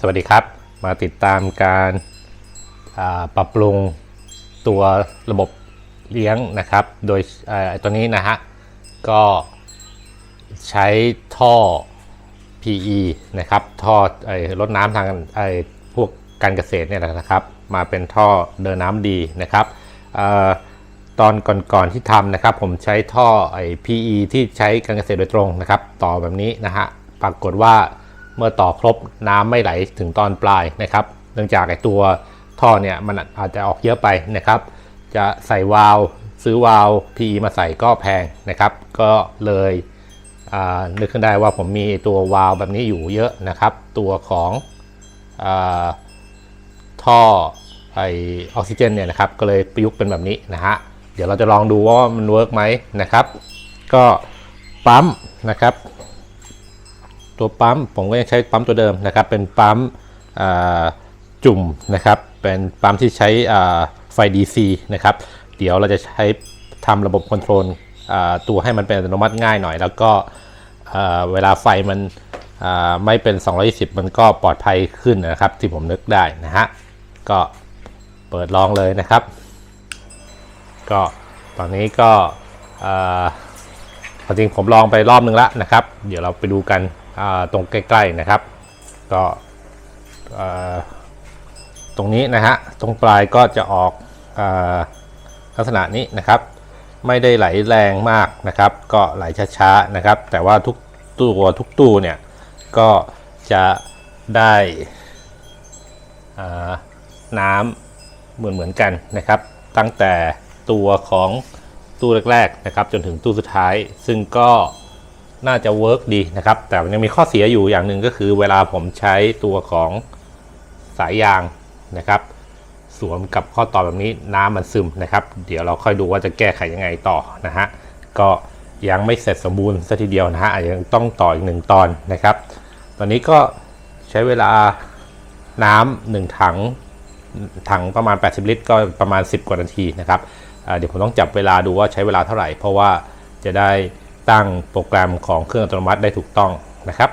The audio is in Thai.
สวัสดีครับ มาติดตามการปรับปรุงตัวระบบเลี้ยงนะครับ โดยเอ่อตัวนี้นะฮะ ก็ใช้ท่อ PE นะครับ ท่อไอ้รดน้ำทางไอ้พวกการเกษตรเนี่ยนะครับ มาเป็นท่อเดินน้ำดีนะครับออตอนก่อนๆที่ทำนะครับ ผมใช้ท่อไอ้ PE ที่ใช้การเกษตรโดยตรงนะครับ ต่อแบบนี้นะฮะ ปรากฏว่า เมื่อต่อครบน้ำไม่ไหลถึงตอนปลายนะครับ เนื่องจากไอตัวท่อเนี่ยมันอาจจะออกเยอะไปนะครับ จะใส่วาล์วซื้อวาล์ว PE มาใส่ก็แพงนะครับ ก็เลยนึกขึ้นได้ว่าผมมีตัววาล์วแบบนี้อยู่เยอะนะครับ ตัวของอท่อไอออกซิเจนเนี่ยนะครับ ก็เลยประยุกต์เป็นแบบนี้นะฮะ เดี๋ยวเราจะลองดูว่ามันเวิร์กไหมนะครับ ก็ปั๊มนะครับ ตัวปั๊มผมก็ยังใช้ปั๊มตัวเดิมนะครับ เป็นปั๊มจุ่มนะครับ เป็นปั๊มที่ใช้ไฟ DC นะครับ เดี๋ยวเราจะใช้ทำระบบคอนโทรลตัวให้มันเป็นอัตโนมัติง่ายหน่อย แล้วก็เวลาไฟมันไม่เป็น 220 มันก็ปลอดภัยขึ้นนะครับ ที่ผมนึกได้นะฮะ ก็เปิดลองเลยนะครับ ก็ตอนนี้ก็จริงผมลองไปรอบนึงแล้วนะครับ เดี๋ยวเราไปดูกัน ตรงใกล้ๆนะครับ ก็ตรงนี้นะฮะตรงปลายก็จะออกอลักษณะนี้นะครับ ไม่ได้ไหลแรงมากนะครับ ก็ไหลช้าๆนะครับ แต่ว่าทุกตัวทุกตู้เนี่ยก็จะได้น้ำเหมือนเหมือนๆกันนะครับ ตั้งแต่ตัวของตู้แรกๆนะครับ จนถึงตู้สุดท้าย ซึ่งก็ น่าจะเวิร์กดีนะครับ แต่มันยังมีข้อเสียอยู่อย่างหนึ่งก็คือเวลาผมใช้ตัวของสายยางนะครับ สวมกับข้อต่อแบบนี้น้ำมันซึมนะครับ เดี๋ยวเราค่อยดูว่าจะแก้ไขยังไงต่อนะฮะก็ยังไม่เสร็จสมบูรณ์สัทีเดียวนะฮะอาจจะยังต้องต่ออีกหนึ่งตอนนะครับ ตอนนี้ก็ใช้เวลาน้ำหนึ่งถังถังประมาณ 80 ลิตร ก็ประมาณ 10 กว่านาทีนะครับเดี๋ยวผมต้องจับเวลาดูว่าใช้เวลาเท่าไหร่ เพราะว่าจะได้ ตั้งโปรแกรมของเครื่องอัตโนมัติได้ถูกต้องนะครับ